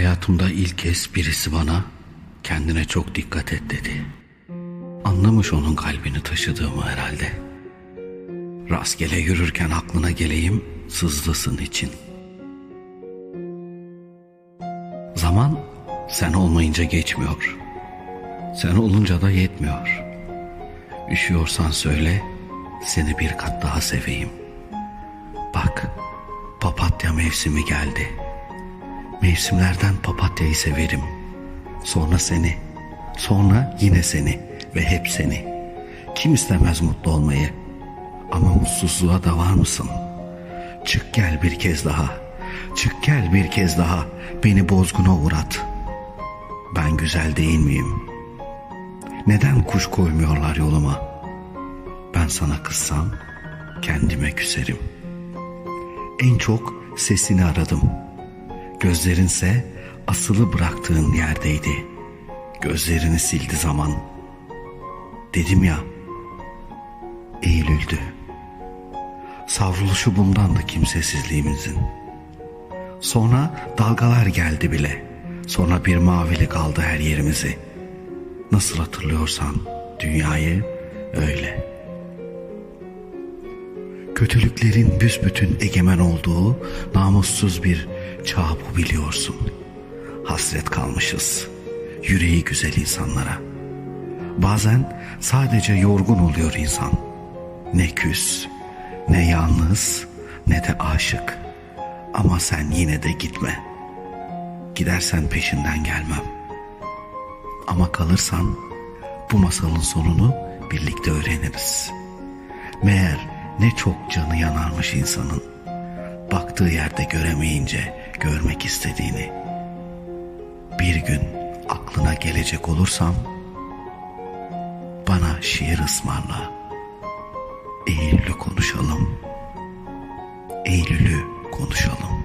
Hayatımda ilk kez birisi bana kendine çok dikkat et dedi. Anlamış onun kalbini taşıdığımı herhalde. Rastgele yürürken aklına geleyim sızlısın için. Zaman sen olmayınca geçmiyor. Sen olunca da yetmiyor. Üşüyorsan söyle seni bir kat daha seveyim. Bak papatya mevsimi geldi. Mevsimlerden papatyayı severim. Sonra seni, sonra yine seni ve hep seni. Kim istemez mutlu olmayı? Ama mutsuzluğa da var mısın? Çık gel bir kez daha. Çık gel bir kez daha. Beni bozguna uğrat. Ben güzel değil miyim? Neden kuş koymuyorlar yoluma? Ben sana kızsam kendime küserim. En çok sesini aradım. Gözlerinse asılı bıraktığın yerdeydi. Gözlerini sildi zaman. Dedim ya, Eylül'dü. Savruluşu bundan da kimsesizliğimizin. Sonra dalgalar geldi bile. Sonra bir mavilik aldı her yerimizi. Nasıl hatırlıyorsan dünyayı öyle. Kötülüklerin büsbütün egemen olduğu namussuz bir çağ bu biliyorsun. Hasret kalmışız. Yüreği güzel insanlara. Bazen sadece yorgun oluyor insan. Ne küs, ne yalnız, ne de aşık. Ama sen yine de gitme. Gidersen peşinden gelmem. Ama kalırsan bu masalın sonunu birlikte öğreniriz. Meğer ne çok canı yanarmış insanın. Baktığı yerde göremeyince görmek istediğini. Bir gün aklına gelecek olursam bana şiir ısmarla. Eylül'ü konuşalım. Eylül'ü konuşalım.